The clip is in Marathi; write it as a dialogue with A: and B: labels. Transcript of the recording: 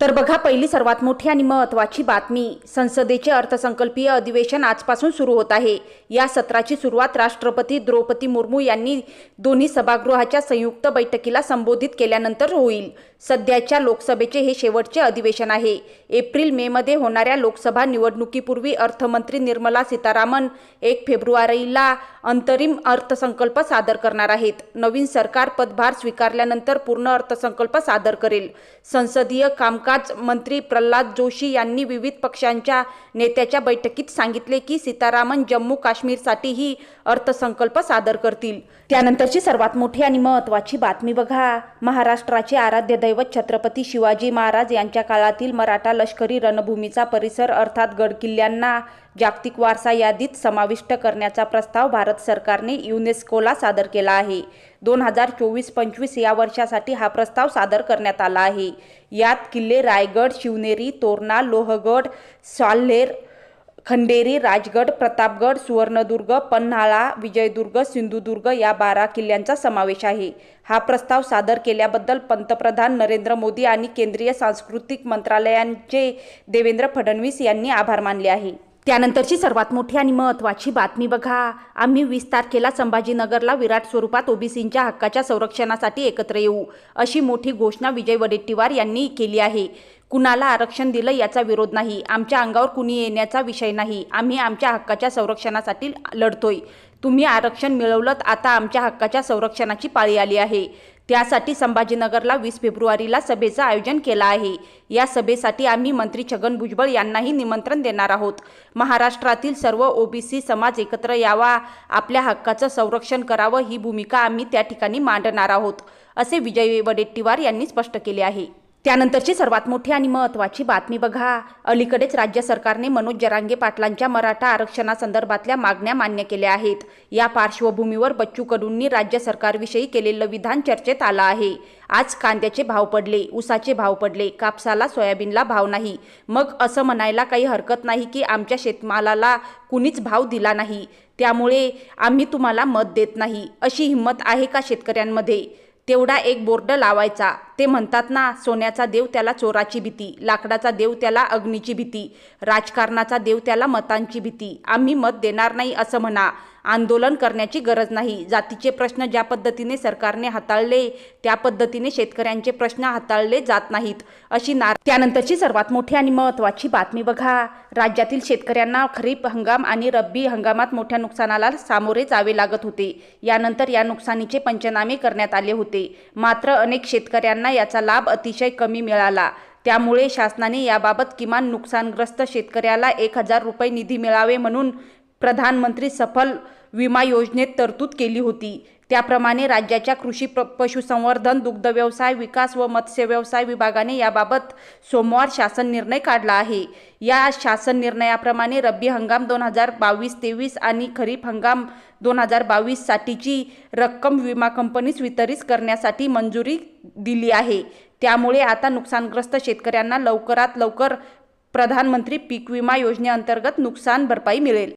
A: तर बघा पहिली सर्वात मोठी आणि महत्त्वाची बातमी संसदेचे अर्थसंकल्पीय अधिवेशन आजपासून सुरू होत आहे. या सत्राची सुरुवात राष्ट्रपती द्रौपदी मुर्मू यांनी दोन्ही सभागृहाच्या संयुक्त बैठकीला संबोधित केल्यानंतर होईल. सध्याच्या लोकसभेचे हे शेवटचे अधिवेशन आहे. एप्रिल मेमध्ये होणाऱ्या लोकसभा निवडणुकीपूर्वी अर्थमंत्री निर्मला सीतारामन एक फेब्रुवारीला अंतरिम अर्थसंकल्प सादर करणार आहेत. नवीन सरकार पदभार स्वीकारल्यानंतर पूर्ण अर्थसंकल्प सादर करेल. संसदीय काम कामकाज मंत्री प्रल्हाद जोशी यांनी विविध पक्षांच्या नेत्याच्या बैठकीत सांगितले की सीतारामन जम्मू काश्मीरसाठीही अर्थसंकल्प सादर करतील. त्यानंतरची सर्वात मोठी आणि महत्त्वाची बातमी बघा. महाराष्ट्राचे आराध्य दैवत छत्रपती शिवाजी महाराज यांच्या काळातील मराठा लष्करी रणभूमीचा परिसर अर्थात गडकिल्ल्यांना जागतिक वारसा यादीत समाविष्ट करण्याचा प्रस्ताव भारत सरकारने युनेस्कोला सादर केला आहे. दोन हजार चोवीस पंचवीस या वर्षासाठी हा प्रस्ताव सादर करण्यात आला आहे. यात किल्ले रायगड शिवनेरी तोरणा लोहगड साल्हेर खंडेरी राजगड प्रतापगड सुवर्णदुर्ग पन्हाळा विजयदुर्ग सिंधुदुर्ग या बारा किल्ल्यांचा समावेश आहे. हा प्रस्ताव सादर केल्याबद्दल पंतप्रधान नरेंद्र मोदी आणि केंद्रीय सांस्कृतिक मंत्रालयांचे देवेंद्र फडणवीस यांनी आभार मानले आहे. त्यानंतरची सर्वात मोठी आणि महत्त्वाची बातमी बघा. आम्ही वीस तारखेला संभाजीनगरला विराट स्वरूपात ओबीसींच्या हक्काच्या संरक्षणासाठी एकत्र येऊ अशी मोठी घोषणा विजय वडेट्टीवार यांनी केली आहे. कुणाला आरक्षण दिलं याचा विरोध नाही. आमच्या अंगावर कुणी येण्याचा विषय नाही. आम्ही आमच्या हक्काच्या संरक्षणासाठी लढतोय. तुम्ही आरक्षण मिळवलं आता आमच्या हक्काच्या संरक्षणाची पाळी आली आहे. त्यासाठी संभाजीनगरला वीस फेब्रुवारीला सभेचं आयोजन केलं आहे. या सभेसाठी आम्ही मंत्री छगन भुजबळ यांनाही निमंत्रण देणार आहोत. महाराष्ट्रातील सर्व ओबीसी समाज एकत्र यावा आपल्या हक्काचं संरक्षण करावं ही भूमिका आम्ही त्या ठिकाणी मांडणार आहोत असे विजय वडेट्टीवार यांनी स्पष्ट केले आहे. त्यानंतरची सर्वात मोठी आणि महत्त्वाची बातमी बघा. अलीकडेच राज्य सरकारने मनोज जरांगे पाटलांच्या मराठा आरक्षणासंदर्भातल्या मागण्या मान्य केल्या आहेत. या पार्श्वभूमीवर बच्चू कडूंनी राज्य सरकारविषयी केलेलं विधान चर्चेत आलं आहे. आज कांद्याचे भाव पडले ऊसाचे भाव पडले कापसाला सोयाबीनला भाव नाही. मग असं म्हणायला काही हरकत नाही की आमच्या शेतमालाला कुणीच भाव दिला नाही. त्यामुळे आम्ही तुम्हाला मत देत नाही. अशी हिंमत आहे का शेतकऱ्यांमध्ये? तेवढा एक बोर्ड लावायचा. ते म्हणतात ना सोन्याचा देव त्याला चोराची भीती लाकडाचा देव त्याला अग्नीची भीती राजकारणाचा देव त्याला मतांची भीती. आम्ही मत देणार नाही असं म्हणा. आंदोलन करण्याची गरज नाही. जातीचे प्रश्न ज्या पद्धतीने सरकारने हाताळले त्या पद्धतीने शेतकऱ्यांचे प्रश्न हाताळले जात नाहीत. अशी नार त्यानंतरची सर्वात मोठी आणि महत्त्वाची बातमी बघा. राज्यातील शेतकऱ्यांना खरीप हंगाम आणि रब्बी हंगामात मोठ्या नुकसानाला सामोरे जावे लागत होते. यानंतर या नुकसानीचे पंचनामे करण्यात आले होते. मात्र अनेक शेतकऱ्यांना याचा लाभ अतिशय कमी मिळाला. त्यामुळे शासनाने याबाबत किमान नुकसानग्रस्त शेतकऱ्याला एक हजार रुपये निधी मिळावे म्हणून प्रधानमंत्री सफल विमा योजनेत तरतूद केली होती. त्याप्रमाणे राज्याच्या कृषी प पशुसंवर्धन दुग्धव्यवसाय विकास व मत्स्य व्यवसाय विभागाने याबाबत सोमवार शासन निर्णय काढला आहे. या शासन निर्णयाप्रमाणे रब्बी हंगाम दोन हजार बावीस तेवीस आणि खरीप हंगाम दोन हजार बावीससाठीची रक्कम विमा कंपनीस वितरित करण्यासाठी मंजुरी दिली आहे. त्यामुळे आता नुकसानग्रस्त शेतकऱ्यांना लवकरात लवकर प्रधानमंत्री पीक विमा योजनेअंतर्गत नुकसान भरपाई मिळेल.